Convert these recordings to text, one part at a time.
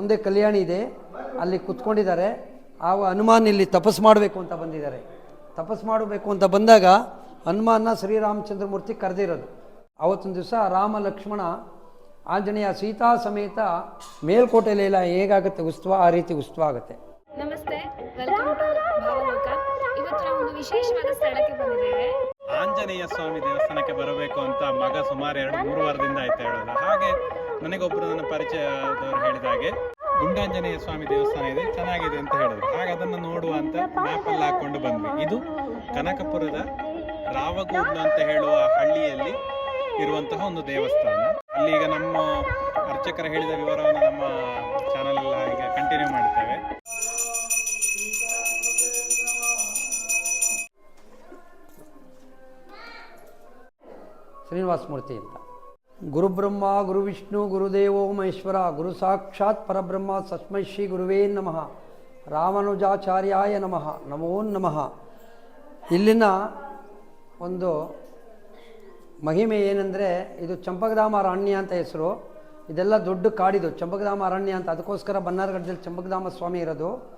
ಮುಂದೆ ಕಲ್ಯಾಣಿ ಇದೆ. ಅಲ್ಲಿ ಕುತ್ಕೊಂಡಿದ್ದಾರೆ. ಆ ಹನುಮಾನ್ ಇಲ್ಲಿ ತಪಸ್ ಮಾಡಬೇಕು ಅಂತ ಬಂದಿದ್ದಾರೆ. ತಪಸ್ ಮಾಡಬೇಕು ಅಂತ ಬಂದಾಗ ಹನುಮಾನ್ನ ಶ್ರೀರಾಮಚಂದ್ರಮೂರ್ತಿ ಕರೆದಿರೋದು. ಅವತ್ತೊಂದು ದಿವಸ ರಾಮ ಲಕ್ಷ್ಮಣ ಆಂಜನೇಯ ಸೀತಾ ಸಮೇತ ಮೇಲ್ಕೋಟೆಲೆಲ್ಲ ಹೇಗಾಗುತ್ತೆ ಉತ್ಸವ? ಆ ರೀತಿ ಉತ್ಸವ ಆಗುತ್ತೆ. ನಮಸ್ತೆ. Welcome to Bhavaloka. ಇವತ್ತು ನಾವು ಒಂದು ವಿಶೇಷವಾದ ಸ್ಥಳಕ್ಕೆ ಬಂದಿದ್ದೇವೆ. ಆಂಜನೇಯ ಸ್ವಾಮಿ ದೇವಸ್ಥಾನಕ್ಕೆ ಬರಬೇಕು ಅಂತ ಮಗ ಸುಮಾರು ಎರಡು ಮೂರು ವಾರದಿಂದ ಆಯ್ತು ಹೇಳೋದು. ಹಾಗೆ ನನಗೊಬ್ಬರು ನನ್ನ ಪರಿಚಯದವರು ಹೇಳಿದ ಹಾಗೆ ಗುಂಡಾಂಜನೇಯ ಸ್ವಾಮಿ ದೇವಸ್ಥಾನ ಇದೆ, ಚೆನ್ನಾಗಿದೆ ಅಂತ ಹೇಳಿದ್ರು. ಹಾಗೆ ಅದನ್ನು ನೋಡುವ ಅಂತ ಮ್ಯಾಪಲ್ಲಿ ಹಾಕೊಂಡು ಬಂದ್ವಿ. ಇದು ಕನಕಪುರದ ರಾವಗೂಡ್ಲು ಅಂತ ಹೇಳುವ ಹಳ್ಳಿಯಲ್ಲಿ ಇರುವಂತಹ ಒಂದು ದೇವಸ್ಥಾನ. ಅಲ್ಲಿ ಈಗ ನಮ್ಮ ಅರ್ಚಕರು ಹೇಳಿದ ವಿವರವನ್ನು ನಮ್ಮ ಚಾನಲ್ ಎಲ್ಲ ಈಗ ಕಂಟಿನ್ಯೂ ಮಾಡ್ತೇವೆ. ಶ್ರೀನಿವಾಸ ಮೂರ್ತಿ ಅಂತ. ಗುರುಬ್ರಹ್ಮ ಗುರು ವಿಷ್ಣು ಗುರುದೇವೋ ಮಹೇಶ್ವರ ಗುರು ಸಾಕ್ಷಾತ್ ಪರಬ್ರಹ್ಮ, ಸಸ್ಮೈ ಶ್ರೀ ಗುರುವೇ ನಮಃ. ರಾಮಾನುಜಾಚಾರ್ಯಾಯ ನಮಃ. ನಮೋ ನಮಃ. ಇಲ್ಲಿನ ಒಂದು ಮಹಿಮೆ ಏನಂದರೆ, ಇದು ಚಂಪಕಧಾಮ ಅರಣ್ಯ ಅಂತ ಹೆಸರು. ಇದೆಲ್ಲ ದೊಡ್ಡ ಕಾಡಿದು ಚಂಪಕಧಾಮ ಅರಣ್ಯ ಅಂತ. ಅದಕ್ಕೋಸ್ಕರ ಬನ್ನಾರಗಢದಲ್ಲಿ ಚಂಪಕಧಾಮ ಸ್ವಾಮಿ ಇರೋದು.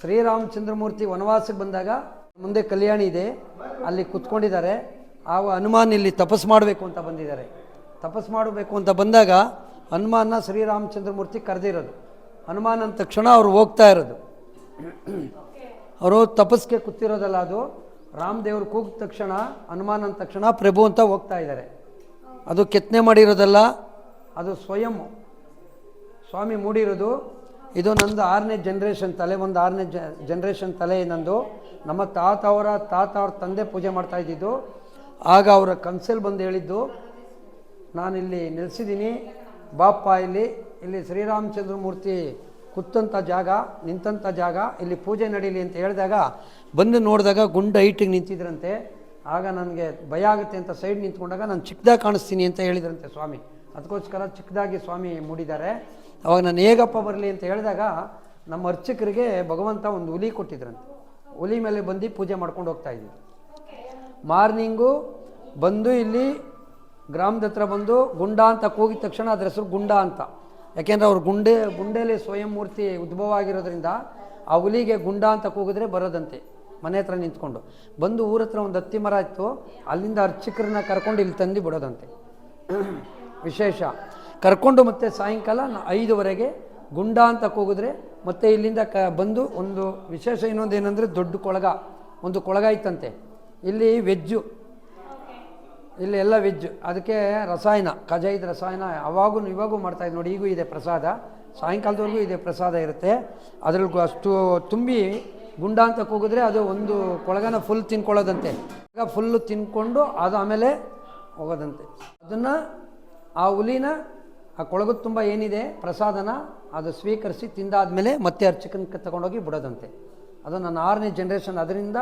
ಶ್ರೀರಾಮಚಂದ್ರಮೂರ್ತಿ ವನವಾಸಕ್ಕೆ ಬಂದಾಗ ಮುಂದೆ ಕಲ್ಯಾಣಿ ಇದೆ. ಅಲ್ಲಿ ಕುತ್ಕೊಂಡಿದ್ದಾರೆ. ಆ ಹನುಮಾನ್ ಇಲ್ಲಿ ತಪಸ್ ಮಾಡಬೇಕು ಅಂತ ಬಂದಿದ್ದಾರೆ. ತಪಸ್ ಮಾಡಬೇಕು ಅಂತ ಬಂದಾಗ ಹನುಮಾನ್ನ ಶ್ರೀರಾಮಚಂದ್ರಮೂರ್ತಿ ಕರೆದಿರೋದು. ಹನುಮಾನ್ ಅಂದ ತಕ್ಷಣ ಅವ್ರು ಹೋಗ್ತಾ ಇರೋದು. ಅವರು ತಪಸ್ಗೆ ಕೂತಿರೋದಲ್ಲ ಅದು. ರಾಮದೇವ್ರು ಕೂಗಿದ ತಕ್ಷಣ, ಹನುಮಾನ್ ಅಂದ ತಕ್ಷಣ ಪ್ರಭು ಅಂತ ಹೋಗ್ತಾ ಇದ್ದಾರೆ. ಅದು ಕೆತ್ತನೆ ಮಾಡಿರೋದಲ್ಲ, ಅದು ಸ್ವಯಂ. ಸ್ವಾಮಿ ಮೂಡಿರೋದು. ಇದು ನಂದು ಆರನೇ ಜನ್ರೇಷನ್ ತಲೆ, ಒಂದು ಆರನೇ ಜನ್ರೇಷನ್ ತಲೆ ನಂದು. ನಮ್ಮ ತಾತ ಅವರ ತಾತ ಅವ್ರ ತಂದೆ ಪೂಜೆ ಮಾಡ್ತಾ ಇದ್ದಿದ್ದು. ಆಗ ಅವರ ಕನ್ಸಲ್ಲಿ ಬಂದು ಹೇಳಿದ್ದು ನಾನಿಲ್ಲಿ ನೆಲೆಸಿದ್ದೀನಿ. ಬಾಪ್ಪ ಇಲ್ಲಿ ಇಲ್ಲಿ ಶ್ರೀರಾಮಚಂದ್ರ ಮೂರ್ತಿ ಕೂತಂಥ ಜಾಗ ನಿಂತಂಥ ಜಾಗ, ಇಲ್ಲಿ ಪೂಜೆ ನಡೀಲಿ ಅಂತ ಹೇಳಿದಾಗ ಬಂದು ನೋಡಿದಾಗ ಗುಂಡ ಹೈಟಿಗೆ ನಿಂತಿದ್ರಂತೆ. ಆಗ ನನಗೆ ಭಯ ಆಗುತ್ತೆ ಅಂತ ಸೈಡ್ ನಿಂತ್ಕೊಂಡಾಗ ನಾನು ಚಿಕ್ಕದಾಗಿ ಕಾಣಿಸ್ತೀನಿ ಅಂತ ಹೇಳಿದ್ರಂತೆ ಸ್ವಾಮಿ. ಅದಕ್ಕೋಸ್ಕರ ಚಿಕ್ಕದಾಗಿ ಸ್ವಾಮಿ ಮೂಡಿದ್ದಾರೆ. ಅವಾಗ ನಾನು ಹೇಗಪ್ಪ ಬರಲಿ ಅಂತ ಹೇಳಿದಾಗ ನಮ್ಮ ಅರ್ಚಕರಿಗೆ ಭಗವಂತ ಒಂದು ಹುಲಿ ಕೊಟ್ಟಿದ್ರಂತೆ. ಹುಲಿ ಮೇಲೆ ಬಂದು ಪೂಜೆ ಮಾಡ್ಕೊಂಡು ಹೋಗ್ತಾ ಇದ್ವಿ. ಮಾರ್ನಿಂಗು ಬಂದು ಇಲ್ಲಿ ಗ್ರಾಮದ ಹತ್ರ ಬಂದು ಗುಂಡ ಅಂತ ಕೂಗಿದ ತಕ್ಷಣ ಅದ್ರ ಹೆಸರು ಗುಂಡ ಅಂತ. ಯಾಕೆಂದ್ರೆ ಅವ್ರು ಗುಂಡೆ ಗುಂಡೇಲಿ ಸ್ವಯಂ ಮೂರ್ತಿ ಉದ್ಭವ ಆಗಿರೋದ್ರಿಂದ ಆ ಹುಲಿಗೆ ಗುಂಡ ಅಂತ ಕೂಗಿದ್ರೆ ಬರೋದಂತೆ, ಮನೆ ಹತ್ರ ನಿಂತ್ಕೊಂಡು. ಬಂದು ಊರ ಹತ್ರ ಒಂದು ಹತ್ತಿ ಮರ ಇತ್ತು, ಅಲ್ಲಿಂದ ಅರ್ಚಕರನ್ನ ಕರ್ಕೊಂಡು ಇಲ್ಲಿ ತಂದು ಬಿಡೋದಂತೆ. ವಿಶೇಷ. ಕರ್ಕೊಂಡು ಮತ್ತೆ ಸಾಯಂಕಾಲ ಐದುವರೆಗೆ ಗುಂಡ ಅಂತ ಕೂಗಿದ್ರೆ ಮತ್ತೆ ಇಲ್ಲಿಂದ ಕ ಬಂದು ಒಂದು ವಿಶೇಷ ಇನ್ನೊಂದು ಏನಂದರೆ ದೊಡ್ಡ ಕೊಳಗ, ಒಂದು ಕೊಳಗ ಇತ್ತಂತೆ. ಇಲ್ಲಿ ವೆಜ್ಜು. ಇಲ್ಲಿ ಎಲ್ಲ ವೆಜ್. ಅದಕ್ಕೆ ರಸಾಯನ, ಕಜಾಯಿದ ರಸಾಯನ ಅವಾಗೂ ಇವಾಗೂ ಮಾಡ್ತಾಯಿದ್ದೆ ನೋಡಿ, ಈಗೂ ಇದೆ ಪ್ರಸಾದ. ಸಾಯಂಕಾಲದವರೆಗೂ ಇದೆ ಪ್ರಸಾದ ಇರುತ್ತೆ. ಅದ್ರಲ್ಲಿಗೂ ಅಷ್ಟು ತುಂಬಿ ಗುಂಡ ಅಂತ ಕೂಗಿದ್ರೆ ಅದು ಒಂದು ಕೊಳಗನ ಫುಲ್ ತಿನ್ಕೊಳ್ಳೋದಂತೆ. ಈಗ ಫುಲ್ಲು ತಿನ್ಕೊಂಡು ಅದು ಆಮೇಲೆ ಹೋಗೋದಂತೆ. ಅದನ್ನು ಆ ಹುಲಿನ, ಆ ಕೊಳಗದ ತುಂಬ ಏನಿದೆ, ಪ್ರಸಾದನ ಅದು ಸ್ವೀಕರಿಸಿ ತಿಂದಾದ್ಮೇಲೆ ಮತ್ತೆ ಅರ್ಚಕನ ತಗೊಂಡೋಗಿ ಬಿಡೋದಂತೆ. ಅದು ನನ್ನ ಆರನೇ ಜನ್ರೇಷನ್ ಅದರಿಂದ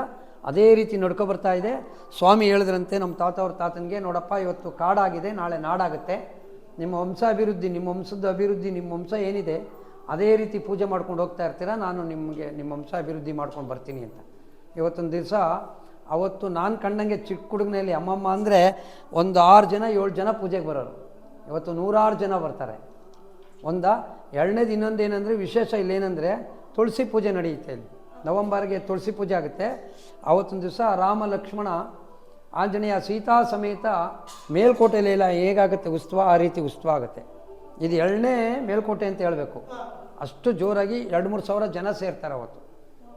ಅದೇ ರೀತಿ ನಡ್ಕೊ ಬರ್ತಾ ಇದೆ. ಸ್ವಾಮಿ ಹೇಳಿದ್ರಂತೆ, ನಮ್ಮ ತಾತ ಅವ್ರ ತಾತನಿಗೆ, ನೋಡಪ್ಪ, ಇವತ್ತು ಕಾಡಾಗಿದೆ, ನಾಳೆ ನಾಡಾಗುತ್ತೆ. ನಿಮ್ಮ ವಂಶ ಅಭಿವೃದ್ಧಿ, ನಿಮ್ಮ ವಂಶದ ಅಭಿವೃದ್ಧಿ, ನಿಮ್ಮ ವಂಶ ಏನಿದೆ, ಅದೇ ರೀತಿ ಪೂಜೆ ಮಾಡ್ಕೊಂಡು ಹೋಗ್ತಾ ಇರ್ತೀರಾ? ನಾನು ನಿಮಗೆ, ನಿಮ್ಮ ವಂಶ ಅಭಿವೃದ್ಧಿ ಮಾಡ್ಕೊಂಡು ಬರ್ತೀನಿ ಅಂತ. ಇವತ್ತೊಂದು ದಿವಸ, ಅವತ್ತು ನಾನು ಕಂಡಂಗೆ ಚಿಕ್ಕ ಹುಡುಗನಲ್ಲಿ ಅಮ್ಮಮ್ಮ ಅಂದರೆ ಒಂದು ಆರು ಜನ, ಏಳು ಜನ ಪೂಜೆಗೆ ಬರೋರು. ಇವತ್ತು ನೂರಾರು ಜನ ಬರ್ತಾರೆ. ಒಂದ, ಎರಡನೇದು ಇನ್ನೊಂದು ಏನಂದರೆ, ವಿಶೇಷ ಇಲ್ಲೇನೆಂದರೆ, ತುಳಸಿ ಪೂಜೆ ನಡೆಯುತ್ತೆ ಇಲ್ಲಿ. ನವಂಬರ್ಗೆ ತುಳಸಿ ಪೂಜೆ ಆಗುತ್ತೆ. ಆವತ್ತಿನ ದಿವಸ ರಾಮ, ಲಕ್ಷ್ಮಣ, ಆಂಜನೇಯ, ಸೀತಾ ಸಮೇತ ಮೇಲ್ಕೋಟೆಲೆಲ್ಲ ಹೇಗಾಗುತ್ತೆ? ಉತ್ಸವ, ಆ ರೀತಿ ಉತ್ಸವ ಆಗುತ್ತೆ. ಇದು ಎರಡನೇ ಮೇಲ್ಕೋಟೆ ಅಂತ ಹೇಳಬೇಕು. ಅಷ್ಟು ಜೋರಾಗಿ ಎರಡು ಮೂರು ಸಾವಿರ ಜನ ಸೇರ್ತಾರೆ ಅವತ್ತು.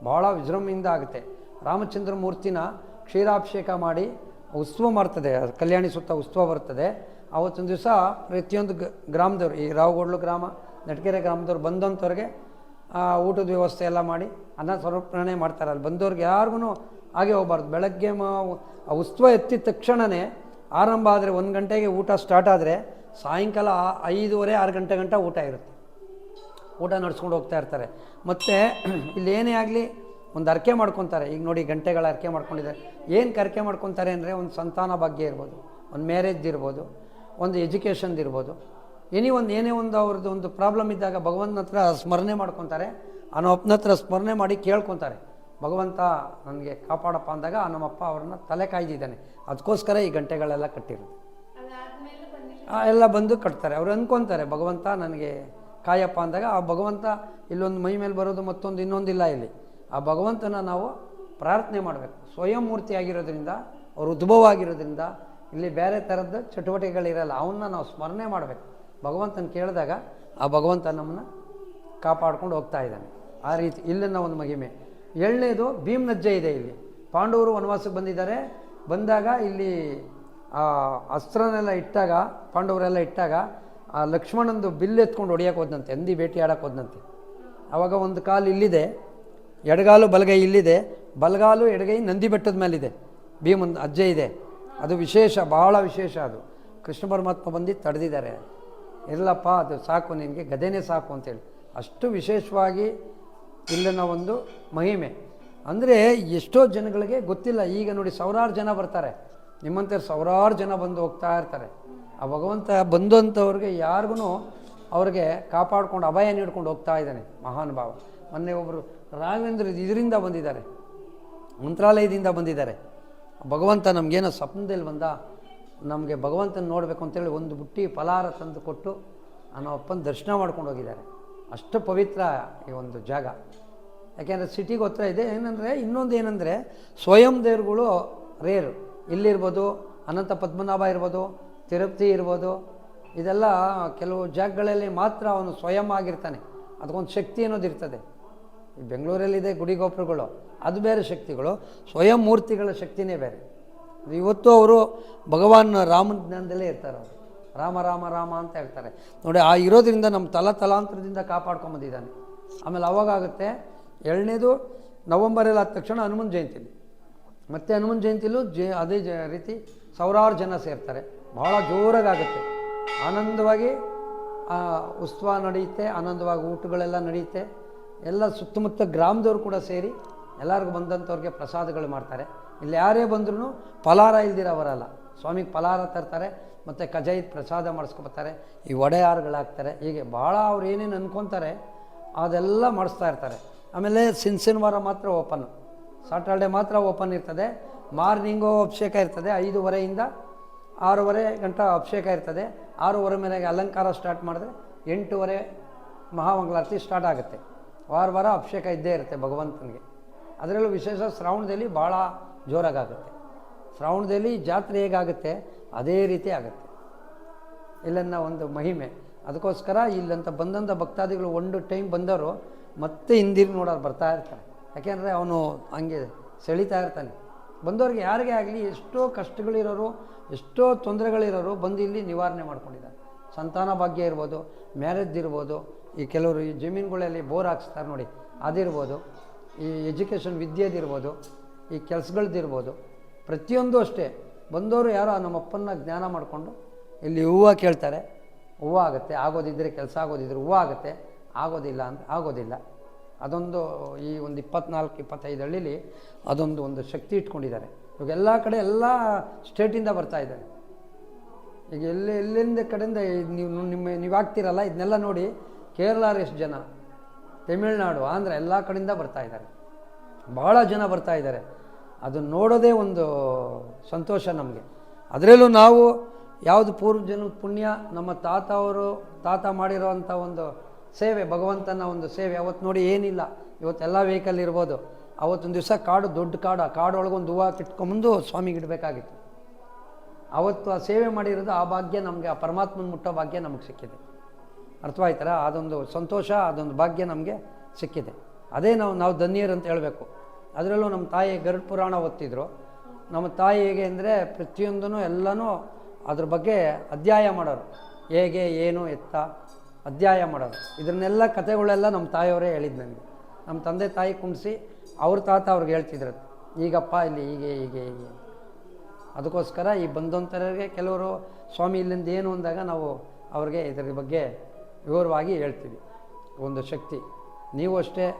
ಭಾಳ ವಿಜೃಂಭಣೆಯಿಂದ ಆಗುತ್ತೆ. ರಾಮಚಂದ್ರ ಮೂರ್ತಿನ ಕ್ಷೀರಾಭಿಷೇಕ ಮಾಡಿ ಉತ್ಸವ ಮಾಡ್ತದೆ. ಕಲ್ಯಾಣಿ ಸುತ್ತ ಉತ್ಸವ ಬರ್ತದೆ. ಆವತ್ತೊಂದು ದಿವಸ ಪ್ರತಿಯೊಂದು ಗ್ರಾಮದವರು, ಈ ರಾವಗೋಡ್ಲು ಗ್ರಾಮ ನಟಕೆರೆ ಗ್ರಾಮದವ್ರು ಬಂದಂಥವ್ರಿಗೆ ಊಟದ ವ್ಯವಸ್ಥೆ ಎಲ್ಲ ಮಾಡಿ ಅನ್ನ ಸಮರ್ಪಣೆ ಮಾಡ್ತಾರೆ. ಅಲ್ಲಿ ಬಂದವ್ರಿಗೆ ಯಾರಿಗೂ ಹಾಗೆ ಹೋಗ್ಬಾರ್ದು. ಬೆಳಗ್ಗೆ ಮ ಉತ್ಸವ ಎತ್ತಿದ ತಕ್ಷಣವೇ ಆರಂಭ ಆದರೆ ಒಂದು ಗಂಟೆಗೆ ಊಟ ಸ್ಟಾರ್ಟ್ ಆದರೆ ಸಾಯಂಕಾಲ ಐದೂವರೆ, ಆರು ಗಂಟೆ ಗಂಟ ಊಟ ಇರುತ್ತೆ. ಊಟ ನಡ್ಸ್ಕೊಂಡು ಹೋಗ್ತಾ ಇರ್ತಾರೆ. ಮತ್ತು ಇಲ್ಲೇನೇ ಆಗಲಿ ಒಂದು ಅರ್ಕೆ ಮಾಡ್ಕೊತಾರೆ. ಈಗ ನೋಡಿ ಗಂಟೆಗಳ ಅರ್ಕೆ ಮಾಡ್ಕೊಂಡಿದ್ದಾರೆ. ಏನು ಕರ್ಕೆ ಮಾಡ್ಕೊತಾರೆ ಅಂದರೆ ಒಂದು ಸಂತಾನ ಭಾಗ್ಯ ಇರ್ಬೋದು, ಒಂದು ಮ್ಯಾರೇಜ್ ಇರ್ಬೋದು, ಒಂದು ಎಜುಕೇಷನ್ದು ಇರ್ಬೋದು. ಎನಿ ಒಂದು ಏನೇ ಒಂದು ಅವ್ರದ್ದು ಒಂದು ಪ್ರಾಬ್ಲಮ್ ಇದ್ದಾಗ ಭಗವಂತನ ಹತ್ರ ಸ್ಮರಣೆ ಮಾಡ್ಕೊತಾರೆ. ಆ ನಮ್ಮಪ್ಪನ ಹತ್ರ ಸ್ಮರಣೆ ಮಾಡಿ ಕೇಳ್ಕೊತಾರೆ. ಭಗವಂತ ನನಗೆ ಕಾಪಾಡಪ್ಪ ಅಂದಾಗ ಆ ನಮ್ಮಪ್ಪ ಅವ್ರನ್ನ ತಲೆ ಕಾಯ್ದಿದ್ದಾನೆ. ಅದಕ್ಕೋಸ್ಕರ ಈ ಗಂಟೆಗಳೆಲ್ಲ ಕಟ್ಟಿರೋದು. ಆ, ಎಲ್ಲ ಬಂದು ಕಟ್ತಾರೆ. ಅವ್ರು ಅಂದ್ಕೊತಾರೆ ಭಗವಂತ ನನಗೆ ಕಾಯಪ್ಪ ಅಂದಾಗ ಆ ಭಗವಂತ ಇಲ್ಲೊಂದು ಮೈ ಮೇಲೆ ಬರೋದು ಮತ್ತೊಂದು ಇನ್ನೊಂದಿಲ್ಲ ಇಲ್ಲಿ ಆ ಭಗವಂತನ ನಾವು ಪ್ರಾರ್ಥನೆ ಮಾಡಬೇಕು. ಸ್ವಯಂ ಮೂರ್ತಿ ಆಗಿರೋದ್ರಿಂದ ಅವರು ಉದ್ಭವ ಆಗಿರೋದ್ರಿಂದ ಇಲ್ಲಿ ಬೇರೆ ಥರದ ಚಟುವಟಿಕೆಗಳಿರಲ್ಲ ಅವನ್ನ ನಾವು ಸ್ಮರಣೆ ಮಾಡಬೇಕು. ಭಗವಂತನ ಕೇಳಿದಾಗ ಆ ಭಗವಂತ ನಮ್ಮನ್ನು ಕಾಪಾಡ್ಕೊಂಡು ಹೋಗ್ತಾ ಇದ್ದಾನೆ. ಆ ರೀತಿ ಇಲ್ಲಿನ ಒಂದು ಮಹಿಮೆ. ಏಳನೇದು ಭೀಮ್ ನಜ್ಜೆ ಇದೆ ಇಲ್ಲಿ. ಪಾಂಡವರು ವನವಾಸಕ್ಕೆ ಬಂದಿದ್ದಾರೆ. ಬಂದಾಗ ಇಲ್ಲಿ ಆ ಅಸ್ತ್ರನೆಲ್ಲ ಇಟ್ಟಾಗ, ಪಾಂಡವರೆಲ್ಲ ಇಟ್ಟಾಗ ಆ ಲಕ್ಷ್ಮಣಂದು ಬಿಲ್ ಎತ್ಕೊಂಡು ಹೊಡಿಯಕ್ಕೆ ಹೋದಂತೆ ಹಂದಿ ಭೇಟಿ ಆಡಕ್ಕೆ ಹೋದಂತೆ ಆವಾಗ ಒಂದು ಕಾಲು ಇಲ್ಲಿದೆ, ಎಡಗಾಲು ಬಲಗೈ ಇಲ್ಲಿದೆ. ಬಲಗಾಲು, ಎಡಗೈ ನಂದಿ ಬೆಟ್ಟದ ಮೇಲಿದೆ. ಭೀಮನ್ ಅಜ್ಜೆ ಇದೆ. ಅದು ವಿಶೇಷ ಭಾಳ ವಿಶೇಷ ಅದು. ಕೃಷ್ಣ ಪರಮಾತ್ಮ ಬಂದು ತಡೆದಿದ್ದಾರೆ. ಇರಲಪ್ಪ ಅದು ಸಾಕು, ನಿನಗೆ ಗದೆನೇ ಸಾಕು ಅಂತೇಳಿ. ಅಷ್ಟು ವಿಶೇಷವಾಗಿ ಇಲ್ಲಿನ ಒಂದು ಮಹಿಮೆ. ಅಂದರೆ ಎಷ್ಟೋ ಜನಗಳಿಗೆ ಗೊತ್ತಿಲ್ಲ, ಈಗ ನೋಡಿ ಸಾವಿರಾರು ಜನ ಬರ್ತಾರೆ. ನಿಮ್ಮಂತೆ ಸಾವಿರಾರು ಜನ ಬಂದು ಹೋಗ್ತಾ ಇರ್ತಾರೆ. ಆ ಭಗವಂತ ಬಂದಂಥವ್ರಿಗೆ ಯಾರಿಗೂ ಅವ್ರಿಗೆ ಕಾಪಾಡ್ಕೊಂಡು ಅಭಯ ನೀಡ್ಕೊಂಡು ಹೋಗ್ತಾ ಇದ್ದಾನೆ ಮಹಾನುಭಾವ ಮೊನ್ನೆ ಒಬ್ಬರು ರಾಘವೇಂದ್ರ ಇದರಿಂದ ಬಂದಿದ್ದಾರೆ, ಮಂತ್ರಾಲಯದಿಂದ ಬಂದಿದ್ದಾರೆ. ಭಗವಂತ ನಮಗೇನೋ ಸ್ವಪ್ನದಲ್ಲಿ ಬಂದ ನಮಗೆ ಭಗವಂತನ ನೋಡಬೇಕು ಅಂತೇಳಿ ಒಂದು ಬುಟ್ಟಿ ಫಲಾರ ತಂದು ಕೊಟ್ಟು ಅನ್ನೋ ಅಪ್ಪನ ದರ್ಶನ ಮಾಡ್ಕೊಂಡು ಹೋಗಿದ್ದಾರೆ. ಅಷ್ಟು ಪವಿತ್ರ ಈ ಒಂದು ಜಾಗ. ಯಾಕೆಂದರೆ ಸಿಟಿಗೆ ಹತ್ರ ಇದೆ? ಏನಂದರೆ ಇನ್ನೊಂದು ಏನಂದರೆ ಸ್ವಯಂ ದೇವ್ರುಗಳು ರೇರು ಇಲ್ಲಿರ್ಬೋದು, ಅನಂತ ಪದ್ಮನಾಭ ಇರ್ಬೋದು, ತಿರುಪತಿ ಇರ್ಬೋದು. ಇದೆಲ್ಲ ಕೆಲವು ಜಾಗಗಳಲ್ಲಿ ಮಾತ್ರ ಅವನು ಸ್ವಯಂ ಆಗಿರ್ತಾನೆ. ಅದಕ್ಕೊಂದು ಶಕ್ತಿ ಅನ್ನೋದು ಇರ್ತದೆ. ಈ ಬೆಂಗಳೂರಲ್ಲಿದೆ ಗುಡಿ ಗೋಪುರಗಳು. ಅದು ಬೇರೆ ಶಕ್ತಿಗಳು. ಸ್ವಯಂ ಮೂರ್ತಿಗಳ ಶಕ್ತಿನೇ ಬೇರೆ. ಇವತ್ತು ಅವರು ಭಗವಾನ್ ರಾಮನ ಜ್ಞಾನದಲ್ಲೇ ಇರ್ತಾರೆ ಅವರು. ರಾಮ ರಾಮ ರಾಮ ಅಂತ ಹೇಳ್ತಾರೆ. ನೋಡಿ, ಆ ಇರೋದ್ರಿಂದ ನಮ್ಮ ತಲ ತಲಾಂತರದಿಂದ ಕಾಪಾಡ್ಕೊಂಬಂದಿದ್ದಾನೆ ಆಮೇಲೆ ಅವಾಗುತ್ತೆ ಎರಡನೇದು ನವಂಬರಲ್ಲಿ ಆದ ತಕ್ಷಣ ಹನುಮನ್ ಜಯಂತಿ. ಮತ್ತು ಹನುಮನ್ ಜಯಂತಿಲೂ ಜ, ಅದೇ ಜ, ರೀತಿ ಸಾವಿರಾರು ಜನ ಸೇರ್ತಾರೆ. ಭಾಳ ಜೋರಾಗುತ್ತೆ ಆನಂದವಾಗಿ ಉತ್ಸವ ನಡೆಯುತ್ತೆ, ಆನಂದವಾಗಿ ಊಟಗಳೆಲ್ಲ ನಡೆಯುತ್ತೆ. ಎಲ್ಲ ಸುತ್ತಮುತ್ತ ಗ್ರಾಮದವ್ರು ಕೂಡ ಸೇರಿ ಎಲ್ಲರಿಗೂ ಬಂದಂಥವ್ರಿಗೆ ಪ್ರಸಾದಗಳು ಮಾಡ್ತಾರೆ. ಇಲ್ಲಿ ಯಾರೇ ಬಂದ್ರೂ ಫಲಾರ ಇಲ್ದಿರ ಬರಲ್ಲ ಸ್ವಾಮಿಗೆ ಫಲಾರ ತರ್ತಾರೆ, ಮತ್ತು ಕಜಾಯಿದ ಪ್ರಸಾದ ಮಾಡಿಸ್ಕೊಬರ್ತಾರೆ, ಈ ಒಡೆಯಾರ್ಗಳಾಗ್ತಾರೆ ಹೀಗೆ ಭಾಳ ಅವ್ರು ಏನೇನು ಅಂದ್ಕೊತಾರೆ ಅದೆಲ್ಲ ಮಾಡಿಸ್ತಾ ಇರ್ತಾರೆ. ಆಮೇಲೆ ಸಿನ್ ಶನಿವಾರ ಮಾತ್ರ ಓಪನ್. ಸಾಟರ್ಡೆ ಮಾತ್ರ ಓಪನ್ ಇರ್ತದೆ. ಮಾರ್ನಿಂಗು ಅಭಿಷೇಕ ಇರ್ತದೆ, ಐದೂವರೆಯಿಂದ ಆರೂವರೆ ಗಂಟೆ ಅಭಿಷೇಕ ಇರ್ತದೆ. ಆರೂವರೆ ಮೇಲೆ ಅಲಂಕಾರ ಸ್ಟಾರ್ಟ್ ಮಾಡಿದ್ರೆ ಎಂಟೂವರೆ ಮಹಾಮಂಗಳಾರತಿ ಸ್ಟಾರ್ಟ್ ಆಗುತ್ತೆ. ವಾರ ವಾರ ಅಭಿಷೇಕ ಇದ್ದೇ ಇರುತ್ತೆ ಭಗವಂತನಿಗೆ. ಅದರಲ್ಲೂ ವಿಶೇಷ ಶ್ರಾವಣದಲ್ಲಿ ಭಾಳ ಜೋರಾಗುತ್ತೆ ಶ್ರಾವಣದಲ್ಲಿ ಜಾತ್ರೆ ಹೇಗಾಗುತ್ತೆ? ಅದೇ ರೀತಿ ಆಗುತ್ತೆ. ಇಲ್ಲನ್ನ ಒಂದು ಮಹಿಮೆ. ಅದಕ್ಕೋಸ್ಕರ ಇಲ್ಲಂತ ಬಂದಂಥ ಭಕ್ತಾದಿಗಳು ಒಂದು ಟೈಮ್ ಬಂದವರು ಮತ್ತೆ ಹಿಂದಿರು ನೋಡೋರು ಬರ್ತಾ ಇರ್ತಾರೆ. ಯಾಕೆಂದರೆ ಅವನು ಹಂಗೆ ಸೆಳೀತಾ ಇರ್ತಾನೆ. ಬಂದವ್ರಿಗೆ ಯಾರಿಗೇ ಆಗಲಿ ಎಷ್ಟೋ ಕಷ್ಟಗಳಿರೋರು, ಎಷ್ಟೋ ತೊಂದರೆಗಳಿರೋರು ಬಂದು ಇಲ್ಲಿ ನಿವಾರಣೆ ಮಾಡ್ಕೊಂಡಿದ್ದಾರೆ. ಸಂತಾನ ಭಾಗ್ಯ ಇರ್ಬೋದು, ಮ್ಯಾರೇಜ್ ಇರ್ಬೋದು, ಈ ಕೆಲವರು ಈ ಜಮೀನುಗಳಲ್ಲಿ ಬೋರ್ ಹಾಕ್ಸ್ತಾರೆ ನೋಡಿ, ಅದಿರ್ಬೋದು. ಈ ಎಜುಕೇಷನ್ ವಿದ್ಯೆದಿರ್ಬೋದು. ಈ ಕೆಲಸಗಳ್ದಿರ್ಬೋದು ಪ್ರತಿಯೊಂದು ಅಷ್ಟೇ. ಬಂದವರು ಯಾರೋ ನಮ್ಮ ಅಪ್ಪನ್ನ ಜ್ಞಾನ ಮಾಡಿಕೊಂಡು ಇಲ್ಲಿ ಹೂವು ಕೇಳ್ತಾರೆ. ಹೂವು ಆಗುತ್ತೆ. ಆಗೋದಿದ್ದರೆ ಕೆಲಸ ಆಗೋದಿದ್ರೆ ಹೂವು ಆಗುತ್ತೆ. ಆಗೋದಿಲ್ಲ ಅಂತ ಆಗೋದಿಲ್ಲ. ಅದೊಂದು ಈ ಒಂದು ಇಪ್ಪತ್ನಾಲ್ಕು, ಇಪ್ಪತ್ತೈದು ಹಳ್ಳಿಲಿ ಅದೊಂದು ಒಂದು ಶಕ್ತಿ ಇಟ್ಕೊಂಡಿದ್ದಾರೆ. ಇವಾಗ ಎಲ್ಲ ಕಡೆ ಎಲ್ಲ ಸ್ಟೇಟಿಂದ ಬರ್ತಾ ಇದ್ದಾರೆ. ಈಗ ಎಲ್ಲಿ, ಎಲ್ಲಿಂದ ಕಡೆಯಿಂದ ನೀವು, ನಿಮ್ಮ, ನೀವು ಆಗ್ತಿರಲ್ಲ? ಇದನ್ನೆಲ್ಲ ನೋಡಿ ಕೇರಳ ಎಷ್ಟು ಜನ, ತಮಿಳ್ನಾಡು, ಆಂಧ್ರ ಎಲ್ಲ ಕಡೆಯಿಂದ ಬರ್ತಾ ಇದ್ದಾರೆ. ಭಾಳ ಜನ ಬರ್ತಾ ಇದ್ದಾರೆ. ಅದನ್ನು ನೋಡೋದೇ ಒಂದು ಸಂತೋಷ ನಮಗೆ. ಅದರಲ್ಲೂ ನಾವು ಯಾವುದು ಪೂರ್ವ ಜನ್ಮದ ಪುಣ್ಯ, ನಮ್ಮ ತಾತ ಅವರು ತಾತ ಮಾಡಿರೋವಂಥ ಒಂದು ಸೇವೆ, ಭಗವಂತನ ಒಂದು ಸೇವೆ, ಅವತ್ತು ನೋಡಿ ಏನಿಲ್ಲ. ಇವತ್ತೆಲ್ಲ ವೆಹಿಕಲ್ ಇರ್ಬೋದು. ಅವತ್ತೊಂದು ದಿವಸ ಕಾಡು, ದೊಡ್ಡ ಕಾಡು ಆ ಕಾಡೊಳಗೆ ಒಂದು ಹೂವು ಕಿಟ್ಕೊಂಬಂದು ಸ್ವಾಮಿಗೆ ಇಡಬೇಕಾಗಿತ್ತು. ಅವತ್ತು ಆ ಸೇವೆ ಮಾಡಿರೋದು ಆ ಭಾಗ್ಯ ನಮಗೆ, ಆ ಪರಮಾತ್ಮನ ಮುಟ್ಟೋ ಭಾಗ್ಯ ನಮಗೆ ಸಿಕ್ಕಿದೆ. ಅರ್ಥವಾಯ್ತಾರ? ಅದೊಂದು ಸಂತೋಷ, ಅದೊಂದು ಭಾಗ್ಯ ನಮಗೆ ಸಿಕ್ಕಿದೆ. ಅದೇ ನಾವು ನಾವು ಧನ್ಯರು ಅಂತ ಹೇಳಬೇಕು. ಅದರಲ್ಲೂ ನಮ್ಮ ತಾಯಿ ಗರುಡ್ ಪುರಾಣ ಓದ್ತಿದ್ರು. ನಮ್ಮ ತಾಯಿ ಹೇಗೆ ಅಂದರೆ ಪ್ರತಿಯೊಂದೂ ಎಲ್ಲನೂ ಅದ್ರ ಬಗ್ಗೆ ಅಧ್ಯಾಯ ಮಾಡೋರು. ಹೇಗೆ, ಏನು, ಎತ್ತ ಅಧ್ಯಾಯ ಮಾಡೋರು. ಇದನ್ನೆಲ್ಲ ಕಥೆಗಳೆಲ್ಲ ನಮ್ಮ ತಾಯಿಯವರೇ ಹೇಳಿದ್ದು ನನಗೆ ನಮ್ಮ ತಂದೆ ತಾಯಿ ಕುಣಿಸಿ ಅವ್ರ ತಾತ ಅವ್ರಿಗೆ ಹೇಳ್ತಿದ್ರು. ಈಗಪ್ಪ ಇಲ್ಲಿ ಹೀಗೆ ಹೀಗೆ ಹೀಗೆ ಅದಕ್ಕೋಸ್ಕರ ಈ ಬಂದಂಥವ್ರಿಗೆ ಕೆಲವರು ಸ್ವಾಮಿ ಇಲ್ಲಿಂದ ಏನು ಅಂದಾಗ ನಾವು ಅವ್ರಿಗೆ ಇದರ ಬಗ್ಗೆ ವಿವರವಾಗಿ ಹೇಳ್ತೀವಿ. ಒಂದು ಶಕ್ತಿ. ನೀವು ಅಷ್ಟೇ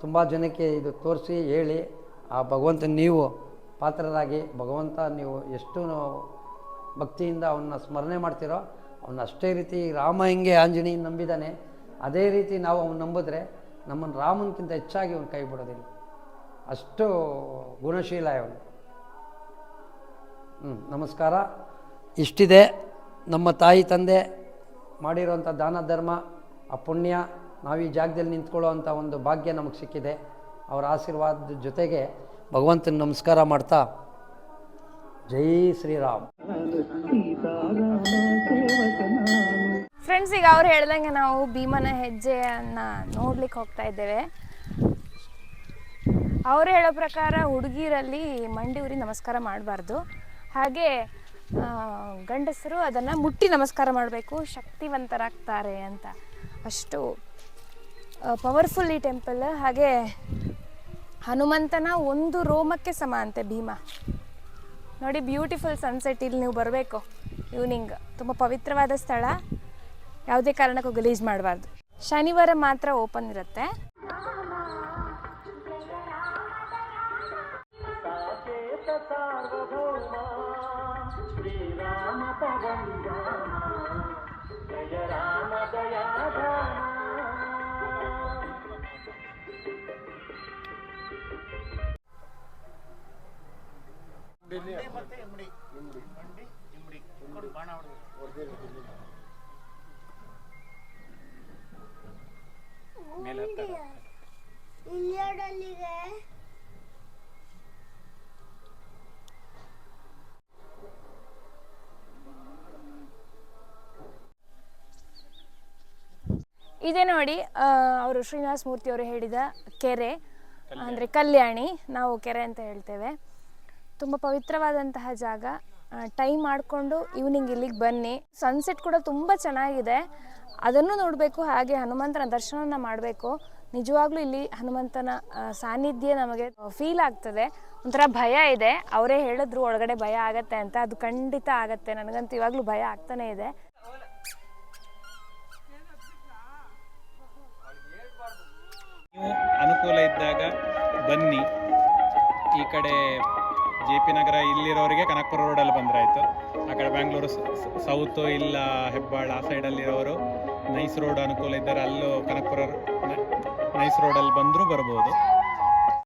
ತುಂಬ ಜನಕ್ಕೆ ಇದು ತೋರಿಸಿ ಹೇಳಿ, ಆ ಭಗವಂತನ ನೀವು ಪಾತ್ರರಾಗಿ, ಭಗವಂತ ನೀವು ಎಷ್ಟು ಭಕ್ತಿಯಿಂದ ಅವನ್ನ ಸ್ಮರಣೆ ಮಾಡ್ತೀರೋ, ಅವನ್ನ ಅಷ್ಟೇ ರೀತಿ ರಾಮ ಹೆಂಗೆ ಆಂಜನೇಯ ನಂಬಿದ್ದಾನೆ ಅದೇ ರೀತಿ ನಾವು ಅವನು ನಂಬಿದ್ರೆ ನಮ್ಮನ್ನು ರಾಮನಕ್ಕಿಂತ ಹೆಚ್ಚಾಗಿ ಅವನು ಕೈ ಬಿಡೋದಿಲ್ಲ. ಅಷ್ಟು ಗುಣಶೀಲ ಅವನು ಹ್ಞೂ ನಮಸ್ಕಾರ. ಇಷ್ಟಿದೆ ನಮ್ಮ ತಾಯಿ ತಂದೆ ಮಾಡಿರೋಂಥ ದಾನ ಧರ್ಮ, ಆ ಪುಣ್ಯ ನಾವು ಈ ಜಾಗದಲ್ಲಿ ನಿಂತ್ಕೊಳ್ಳೋ ಒಂದು ಭಾಗ್ಯ ನಮಗೆ ಸಿಕ್ಕಿದೆ. ಅವರ ಆಶೀರ್ವಾದದ ಜೊತೆಗೆ ಭಗವಂತನ ನಮಸ್ಕಾರ ಮಾಡ್ತಾ ಜೈ ಶ್ರೀರಾಮ್. ಫ್ರೆಂಡ್ಸ್ ಈಗ ಅವ್ರು ಹೇಳ್ದಂಗೆ ನಾವು ಭೀಮನ ಹೆಜ್ಜೆಯನ್ನ ನೋಡ್ಲಿಕ್ಕೆ ಹೋಗ್ತಾ ಇದ್ದೇವೆ. ಅವ್ರು ಹೇಳೋ ಪ್ರಕಾರ ಹುಡುಗಿರಲ್ಲಿ ಮಂಡಿ ಉರಿ ನಮಸ್ಕಾರ ಮಾಡಬಾರ್ದು. ಹಾಗೆ ಗಂಡಸರು ಅದನ್ನು ಮುಟ್ಟಿ ನಮಸ್ಕಾರ ಮಾಡಬೇಕು, ಶಕ್ತಿವಂತರಾಗ್ತಾರೆ ಅಂತ. ಅಷ್ಟು ಪವರ್ಫುಲ್ ಈ ಟೆಂಪಲ್ ಹಾಗೆ ಹನುಮಂತನ ಒಂದು ರೋಮಕ್ಕೆ ಸಮ ಅಂತೆ ಭೀಮ. ನೋಡಿ ಬ್ಯೂಟಿಫುಲ್ ಸನ್ಸೆಟ್ ಇಲ್ಲಿ ನೀವು ಬರಬೇಕು. ಈವ್ನಿಂಗ್ ತುಂಬ ಪವಿತ್ರವಾದ ಸ್ಥಳ. ಯಾವುದೇ ಕಾರಣಕ್ಕೂ ಗಲೀಜು ಮಾಡಬಾರ್ದು. ಶನಿವಾರ ಮಾತ್ರ ಓಪನ್ ಇರುತ್ತೆ. ಮೇಲೆ ಇಲ್ಲಿಗೆ ಇದೇ ನೋಡಿ ಅವರು ಶ್ರೀನಿವಾಸ ಮೂರ್ತಿ ಅವರು ಹೇಳಿದ ಕೆರೆ ಅಂದ್ರೆ ಕಲ್ಯಾಣಿ ನಾವು ಕೆರೆ ಅಂತ ಹೇಳ್ತೇವೆ. ತುಂಬ ಪವಿತ್ರವಾದಂತಹ ಜಾಗ. ಟೈಮ್ ಮಾಡಿಕೊಂಡು ಈವ್ನಿಂಗ್ ಇಲ್ಲಿಗೆ ಬನ್ನಿ. ಸನ್ಸೆಟ್ ಕೂಡ ತುಂಬ ಚೆನ್ನಾಗಿದೆ. ಅದನ್ನು ನೋಡಬೇಕು, ಹಾಗೆ ಹನುಮಂತನ ದರ್ಶನವನ್ನ ಮಾಡಬೇಕು. ನಿಜವಾಗ್ಲೂ ಇಲ್ಲಿ ಹನುಮಂತನ ಸಾನ್ನಿಧ್ಯ ನಮಗೆ ಫೀಲ್ ಆಗ್ತದೆ. ಒಂಥರ ಭಯ ಇದೆ. ಅವರೇ ಹೇಳಿದ್ರು, ಒಳಗಡೆ ಭಯ ಆಗತ್ತೆ ಅಂತ. ಅದು ಖಂಡಿತ ಆಗತ್ತೆ. ನನಗಂತೂ ಇವಾಗಲೂ ಭಯ ಆಗ್ತಾನೆ ಇದೆ. ಅನುಕೂಲ ಇದ್ದಾಗ ಬನ್ನಿ. ಈ ಕಡೆ ಜೆ ಪಿ ನಗರ ಇಲ್ಲಿರೋರಿಗೆ ಕನಕಪುರ ರೋಡಲ್ಲಿ ಬಂದ್ರಾಯ್ತು ಆ ಕಡೆ ಬ್ಯಾಂಗ್ಳೂರು ಸೌತ್ ಇಲ್ಲ ಹೆಬ್ಬಾಳ, ಆ ಸೈಡಲ್ಲಿರೋರು ನೈಸ್ ರೋಡ್ ಅನುಕೂಲ ಇದ್ದರೆ ಅಲ್ಲೂ ಕನಕಪುರ ನೈಸ್ ರೋಡಲ್ಲಿ ಬಂದರೂ ಬರ್ಬೋದು.